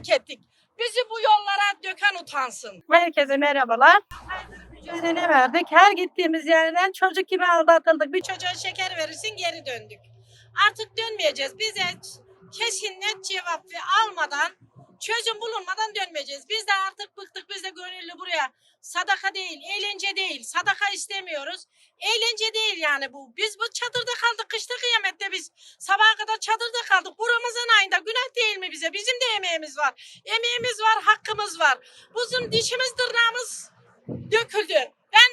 hak ettik. Bizi bu yollara döken utansın. Herkese merhabalar. Mücadele verdik. Her gittiğimiz yerden çocuk gibi aldatıldık. Bir Çocuğa şeker verirsin geri döndük. Artık dönmeyeceğiz. Bize kesin net cevap almadan çözüm bulunmadan dönmeyeceğiz. Biz de artık bıktık. Biz de gönüllü buraya. Sadaka değil, eğlence değil. Sadaka istemiyoruz. Eğlence değil yani bu. Biz bu çadırda kaldık. Kıyamette biz sabaha kadar çadırda kaldık. Bu Ramazan ayında günah değil mi bize? Bizim de emeğimiz var. Emeğimiz var, hakkımız var. Bizim dişimiz, tırnağımız döküldü. Ben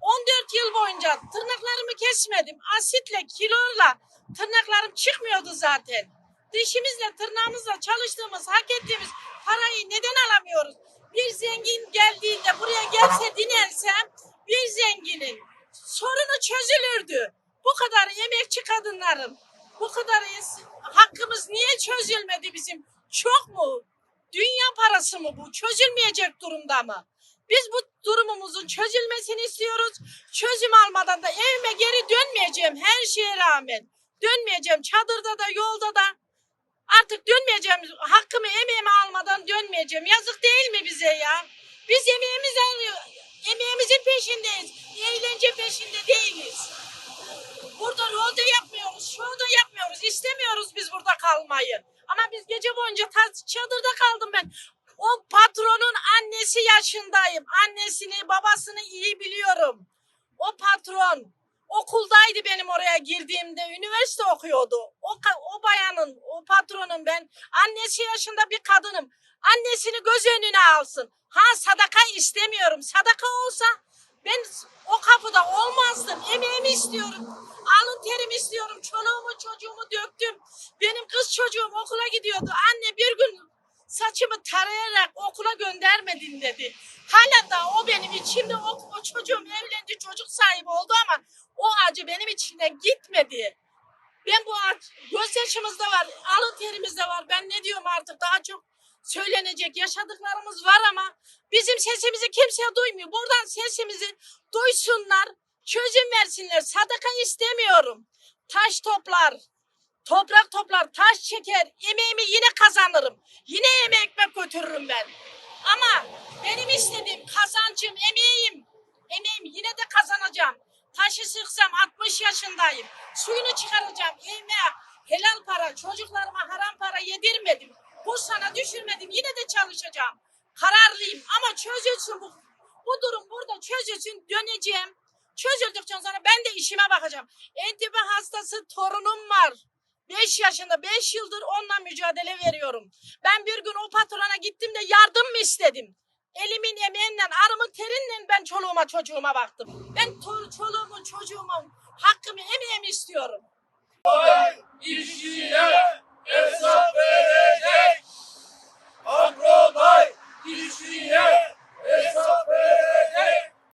14 yıl boyunca tırnaklarımı kesmedim. Asitle, kiloyla tırnaklarım çıkmıyordu zaten. Dişimizle, tırnağımızla çalıştığımız, hak ettiğimiz parayı neden alamıyoruz? Bir zengin geldiğinde buraya gelse dinersem bir zenginin sorunu çözülürdü. Bu kadar emekçi kadınların, bu kadar is- hakkımız niye çözülmedi bizim? Çok mu? Dünya parası mı bu? Çözülmeyecek durumda mı? Biz bu durumumuzun çözülmesini istiyoruz. Çözüm almadan da evime geri dönmeyeceğim her şeye rağmen. Dönmeyeceğim çadırda da yolda da. Artık dönmeyeceğim. Hakkımı emeğimi almadan dönmeyeceğim. Yazık değil mi bize ya? Biz alıyor. Emeğimizin peşindeyiz. Eğlence peşinde değiliz. Burada rolde yapmıyoruz, şovda yapmıyoruz. İstemiyoruz biz burada kalmayı. Ama biz gece boyunca çadırda kaldım ben. O patronun annesi yaşındayım. Annesini, babasını iyi biliyorum. O patron okuldaydı benim oraya girdiğimde. Üniversite okuyordu. O, o bayanın, o patronun ben annesi yaşında bir kadınım. Annesini göz önüne alsın. Ha sadaka istemiyorum. Sadaka olsa ben o kapıda olmazdım. Emeğimi istiyorum. Alın terimi istiyorum. Çoluğumu çocuğumu döktüm. Benim kız çocuğum okula gidiyordu. Anne bir gün saçımı tarayarak okula göndermedin dedi. Hala da o benim içimde o, o çocuğum evlendi çocuk sahibi oldu ama o acı benim içimden gitmedi. Ben bu acı, gözyaşımız da var, alın terimiz de var. Ben ne diyorum artık daha çok söylenecek yaşadıklarımız var ama bizim sesimizi kimse duymuyor. Buradan sesimizi duysunlar, çözüm versinler. Sadaka istemiyorum. Taş toplar, toprak toplar, taş çeker. Emeğimi yine kazanırım. Yine eve ekmek götürürüm ben. Ama benim istediğim kazancım, emeğim. Emeğim yine de kazanacağım. Taşı sıksam 60 yaşındayım. Suyunu çıkaracağım. Evime helal para, çocuklarıma haram para yedirmedim. Bu sana düşürmedim. Yine de çalışacağım. Kararlıyım ama çözülsün bu. Bu durum burada çözülsün döneceğim. Çözüldükten sonra ben de işime bakacağım. Entübe hastası torunum var. 5 yaşında 5 yıldır onunla mücadele veriyorum. Ben bir gün o patrona gittim de yardım mı istedim? Elimin emeğiyle, arımın terinle ben çoluğuma çocuğuma baktım. Ben çoluğumun çocuğumun